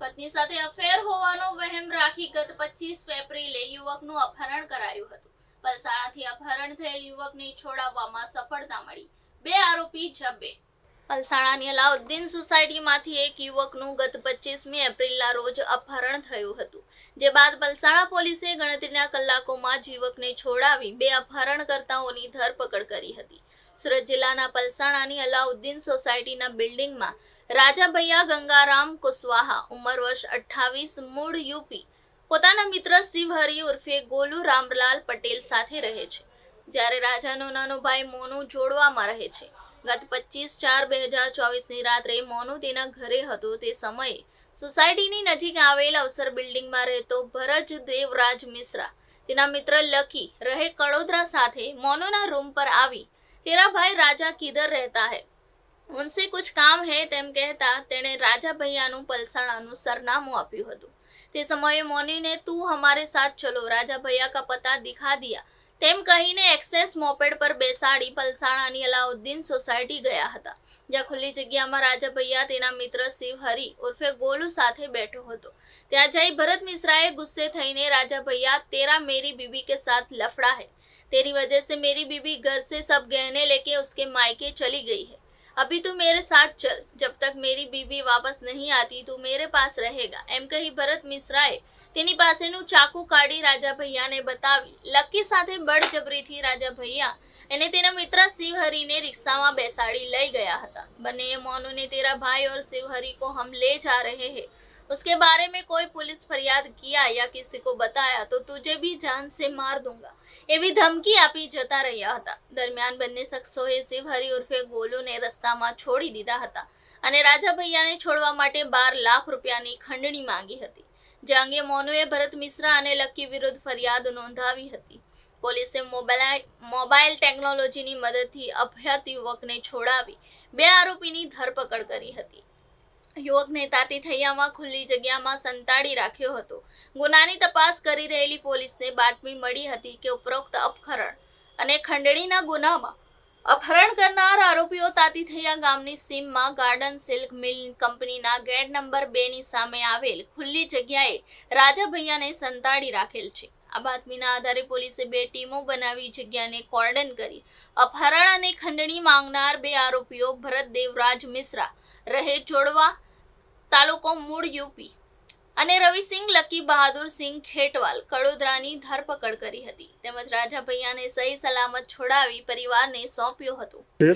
પત્ની સાથે અફેર હોવાનો વહેમ રાખી ગત પચીસ એપ્રિલે યુવકનું અપહરણ કરાયું હતું. પલસાણાથી અપહરણ થયેલ યુવકને છોડાવવામાં સફળતા મળી. બે આરોપી જબ્બે પલસાણાની અલાઉદ્દીન સોસાયટીમાંથી એક યુવકનું ગત પચીસમી એપ્રિલના રોજ અપહરણ થયું હતું, જે બાદ પલસાણા પોલીસે ગણતરીના કલાકોમાં જ યુવકને છોડાવી બે અપહરણકર્તાઓની ધરપકડ કરી હતી. સુરત જિલ્લાના પલસાણાની અલાઉદ્દીન સોસાયટીના બિલ્ડિંગમાં રાજાભૈયા ગંગારામ કુશવાહા, ઉંમર વર્ષ અઠ્ઠાવીસ, મૂળ યુપી, પોતાના મિત્ર શિવહરી ઉર્ફે ગોલુ રામલાલ પટેલ સાથે રહે છે, જ્યારે રાજાનો નાનો ભાઈ મોનુ જોડવામાં રહે છે. ગત પચીસ ચાર બે હજાર ચોવીસની રાત્રે મોનુ તેના ઘરે હતો. તે સમયે સોસાયટીની નજીક આવેલ અવસર બિલ્ડિંગમાં રહેતો ભરજ દેવરાજ મિશ્રા, તેના મિત્ર લકી રહે કડોદરા સાથે મોનુના રૂમ પર આવી. તેરા ભાઈ રાજા કિધર રહેતા હૈ. ઉનસે કુછ કામ હે તેમ કહેતા તેણે રાજા ભૈયાનું પલસાણાનું સરનામું આપ્યું હતું. તે સમયે મોનીને, તું હમારે સાથ ચલો. રાજા ભૈયા કા પતા દિખા દિયા. તેમ કહીને એક્સેસ મોપેડ પર બેસાડી પલસાણાની અલાઉદ્દીન સોસાયટી ગયા હતા, જ્યાં ખુલ્લી જગ્યામાં રાજા ભૈયા તેના મિત્ર શિવ હરિ ઉર્ફે ગોલુ સાથે બેઠો હતો. ત્યાં જઈ ભરત મિશ્રાએ ગુસ્સે થઈને રાજા ભૈયા તેરા મેરી બીબી કે સાથ લફડા હે. તેની વજહ સે મેરી બીબી ઘર સે સબ ગહેને લેકે ઉસકે માયકે ચલી ગઈ હૈ. अभी तू मेरे साथ चल जब तक मेरी बीबी वापस नहीं आती तू मेरे पास रहेगा એમ કહી ભરત મિશ્રાએ તેની પાસેનું ચાકુ કાઢી રાજા ભૈયાને બતાવી લકી સાથે બળજબરીથી રાજા ભૈયા એને તેના મિત્ર શિવહરીને રિક્ષામાં બેસાડી લઈ ગયા હતા બંનેએ મોનુને તેરા ભાઈ और शिवहरी को हम ले जा रहे हैं उसके बारे में कोई पुलिस फरियाद किया या किसी को बताया तो तुझे भी जान से मार दूंगा એવી ધમકી આપી જતા રહ્યા હતા દરમિયાન બંને શખ્સોએ શિવહરી ઉર્ફે ગોલુને રસ્તામાં છોડી દીધા હતા અને રાજા ભૈયાને છોડવા માટે બાર લાખ રૂપિયાની ખંડણી માંગી હતી જે અંગે મોનુએ ભરત મિશ્રા અને લકી વિરુદ્ધ ફરિયાદ નોંધાવી હતી પોલીસે મોબાઈલ મોબાઈલ ટેકનોલોજીની મદદથી અભ્યત યુવકને છોડાવી બે આરોપીની ધરપકડ કરી હતી યુવકને તાતી થૈયામાં ખુલ્લી જગ્યામાં સંતાડી રાખ્યો હતો. ગુનાની તપાસ કરી રહેલી પોલીસને બાતમી મળી હતી કે ઉપરોક્ત અપહરણ અને ખંડણીના ગુનામાં અપહરણ કરનાર આરોપીઓ તાતી થૈયા ગામની સીમમાં ગાર્ડન સિલ્ક મિલ કંપનીના ગેટ નંબર બેની સામે આવેલ ખુલ્લી જગ્યાએ રાજા ભૈયાને સંતાડી રાખેલ છે. આ બાતમીના આધારે પોલીસે બે ટીમો બનાવી જગ્યાને કોર્ડન કરી અપહરણ અને ખંડણી માંગનાર બે આરોપીઓ ભરત દેવરાજ મિશ્રા રહે જોડવા તાલુકો મૂળ યુપી અને રવિસિંહ લકી બહાદુર સિંહ ખેટવાલ કડોદરાની ધરપકડ કરી હતી તેમજ રાજા ભૈયાને સહી સલામત છોડાવી પરિવારને સોંપ્યો હતો फिर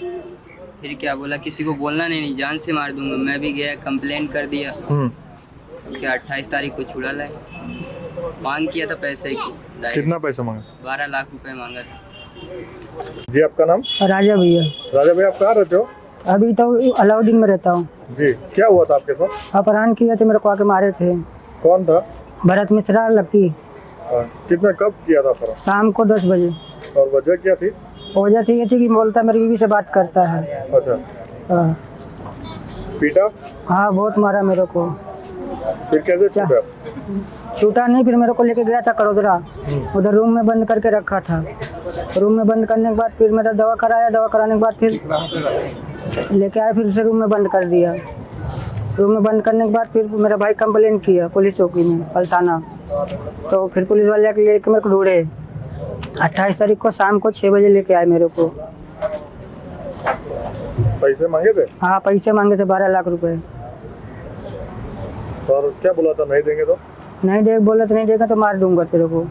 फिर क्या बोला किसी को बोलना नहीं, नहीं जान से मार दूंगा मैं भी गया कंप्लेन कर दिया हम्म, कि अट्ठाईस तारीख को छुड़ा लाए मांग किया था पैसे की। कितना पैसा मांगा? बारह लाख रुपए मांगा था। जी आपका नाम? राजा भैया। राजा भाई आप कहाँ रहते हो? अभी तो अलाउद्दीन में रहता हूँ। जी क्या हुआ था आपके साथ? अपहरण किए थे मेरे को आके मारे थे। कौन था? भरत मिश्रा लकी हाँ, कितने कब किया था फरार शाम को दस बजे। और वजह क्या थी? वजह थी ये थी कि बोलता मेरी बीवी से बात करता है। अच्छा। हाँ। पीटा? हाँ, बहुत मारा मेरे को। फिर कैसे? छूटे छूटा नहीं फिर मेरे को लेके गया था कड़ोदरा उधर रूम में बंद करके रखा था। रूम में बंद करने के बाद फिर मेरा दवा कराया दवा कराने के बाद फिर लेके आया फिर उसे रूम में बंद कर दिया। रूम में बंद करने के बाद फिर मेरा भाई कंप्लेन किया पुलिस चौकी में पलसाना। तो फिर पुलिस वाले लेके मेरे को ढूंढे। अट्ठाईस तारीख को शाम को छः बजे लेके आए मेरे को। पैसे मांगे थे? हाँ पैसे मांगे थे बारह लाख रुपए। और क्या बोला था नहीं देंगे तो नहीं दे बोले तो नहीं देगा तो मार दूंगा तेरे को